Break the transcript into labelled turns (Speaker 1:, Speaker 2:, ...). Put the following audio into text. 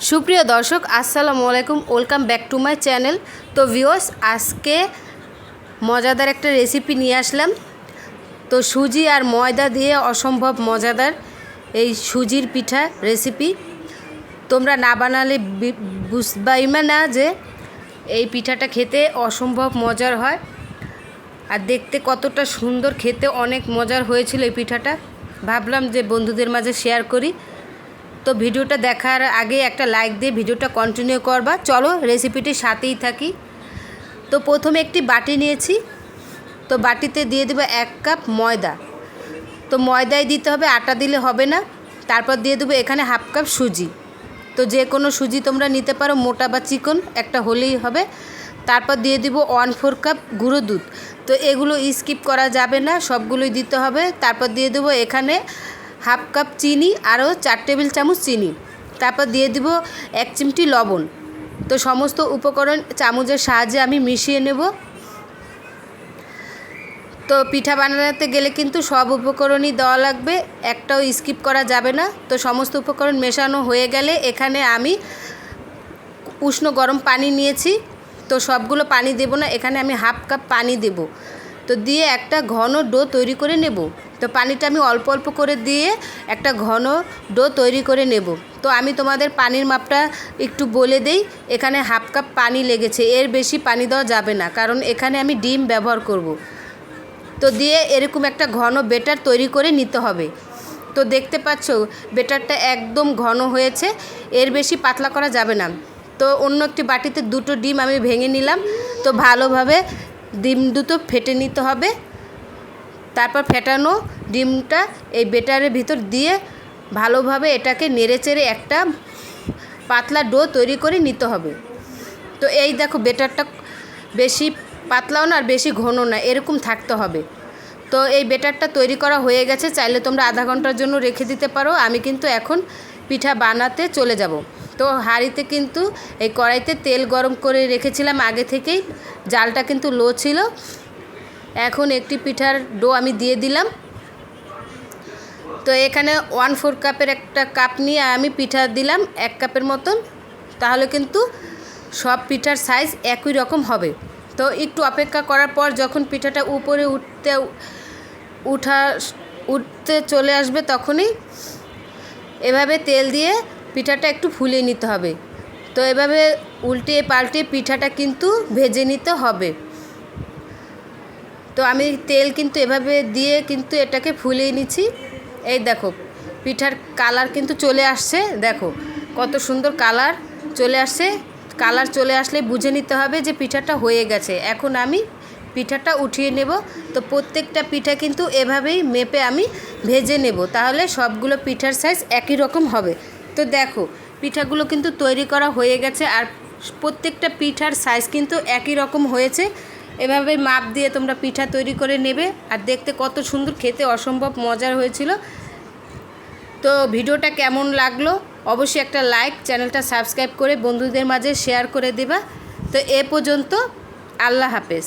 Speaker 1: সুপ্রিয় দর্শক, আসসালামু আলাইকুম। Welcome back to my channel তো ভিওস আজকে মজাদার একটা রেসিপি নিয়ে আসলাম। তো সুজি আর ময়দা দিয়ে অসম্ভব মজাদার এই সুজির পিঠা রেসিপি তোমরা না বানালে বি- বুঝবাইমা না যে এই পিঠাটা খেতে অসম্ভব মজার হয়। আর দেখতে কতটা সুন্দর, খেতে অনেক মজার হয়েছিল এই পিঠাটা। ভাবলাম যে বন্ধুদের মাঝে শেয়ার করি। তো ভিডিওটা দেখার আগে একটা লাইক দিয়ে ভিডিওটা কন্টিনিউ করবা। চলো রেসিপিটির সাথেই থাকি। তো প্রথমে একটি বাটি নিয়েছি। তো বাটিতে দিয়ে দেবো এক কাপ ময়দা। তো ময়দায় দিতে হবে, আটা দিলে হবে না। তারপর দিয়ে দেবো এখানে হাফ কাপ সুজি। তো যে কোনো সুজি তোমরা নিতে পারো, মোটা বা চিকন, একটা হলেই হবে। তারপর দিয়ে দিব ওয়ান ফোর কাপ গুঁড়ো দুধ। তো এগুলো স্কিপ করা যাবে না, সবগুলোই দিতে হবে। তারপর দিয়ে দেবো এখানে হাফ কাপ চিনি আরও চার টেবিল চামচ চিনি। তারপর দিয়ে দিব এক চিমটি লবণ। তো সমস্ত উপকরণ চামচের সাহায্যে আমি মিশিয়ে নেব। তো পিঠা বানাতে গেলে কিন্তু সব উপকরণই দেওয়া লাগবে, একটাও স্কিপ করা যাবে না। তো সমস্ত উপকরণ মেশানো হয়ে গেলে এখানে আমি উষ্ণ গরম পানি নিয়েছি। তো সবগুলো পানি দেব না, এখানে আমি হাফ কাপ পানি দেব। তো দিয়ে একটা ঘন ডো তৈরি করে নেব। তো পানিটা আমি অল্প অল্প করে দিয়ে একটা ঘন ডো তৈরি করে নেব। তো আমি তোমাদের পানির মাপটা একটু বলে দেই, এখানে হাফ কাপ পানি লেগেছে, এর বেশি পানি দেওয়া যাবে না, কারণ এখানে আমি ডিম ব্যবহার করব। তো দিয়ে এরকম একটা ঘন বেটার তৈরি করে নিতে হবে। তো দেখতে পাচ্ছ, বেটারটা একদম ঘন হয়েছে, এর বেশি পাতলা করা যাবে না। তো অন্য একটি বাটিতে দুটো ডিম আমি ভেঙে নিলাম। তো ভালোভাবে ডিম দুটো ফেটে নিতে হবে। তারপর ফেটানো ডিমটা এই বেটারের ভিতর দিয়ে ভালোভাবে এটাকে নেড়েচেড়ে একটা পাতলা ডো তৈরি করে নিতে হবে। তো এই দেখো বেটারটা বেশি পাতলাও না আর বেশি ঘন না, এরকম থাকতে হবে। তো এই বেটারটা তৈরি করা হয়ে গেছে, চাইলে তোমরা আধা ঘণ্টার জন্য রেখে দিতে পারো। আমি কিন্তু এখন পিঠা বানাতে চলে যাব। তো হাঁড়িতে কিন্তু এই কড়াইতে তেল গরম করে রেখেছিলাম, আগে থেকেই। জালটা কিন্তু লো ছিল। এখন একটি পিঠার ডো আমি দিয়ে দিলাম। তো এখানে ওয়ান ফোর কাপের একটা কাপ নিয়ে আমি পিঠা দিলাম এক কাপের মতন। তাহলে কিন্তু সব পিঠার সাইজ একই রকম হবে। তো একটু অপেক্ষা করার পর যখন পিঠাটা উপরে উঠতে উঠা, উঠতে চলে আসবে তখনই এভাবে তেল দিয়ে পিঠাটা একটু ফুলিয়ে নিতে হবে। তো এভাবে উল্টিয়ে পাল্টে পিঠাটা কিন্তু ভেজে নিতে হবে। তো আমি তেল কিন্তু এভাবে দিয়ে কিন্তু এটাকে ফুলিয়ে নিচ্ছি। এই দেখো, পিঠার কালার কিন্তু চলে আসছে। দেখো, কত সুন্দর কালার চলে আসছে। কালার চলে আসলে বুঝে নিতে হবে যে পিঠাটা হয়ে গেছে। এখন আমি পিঠাটা উঠিয়ে নেব। তো প্রত্যেকটা পিঠা কিন্তু এভাবেই মেপে আমি ভেজে নেব। তাহলে সবগুলো পিঠার সাইজ একই রকম হবে। তো দেখো, পিঠাগুলো কিন্তু তৈরি করা হয়ে গেছে আর প্রত্যেকটা পিঠার সাইজ কিন্তু একই রকম হয়েছে। এভাবে মাপ দিয়ে তোমরা পিঠা তৈরি করে নেবে আর দেখতে কত সুন্দর, খেতে অসম্ভব মজার হয়েছিল। তো ভিডিওটা কেমন লাগল? অবশ্যই একটা লাইক চ্যানেলটা সাবস্ক্রাইব করে বন্ধুদের মাঝে শেয়ার করে দেবা। তো এ পর্যন্ত আল্লাহ হাফেজ।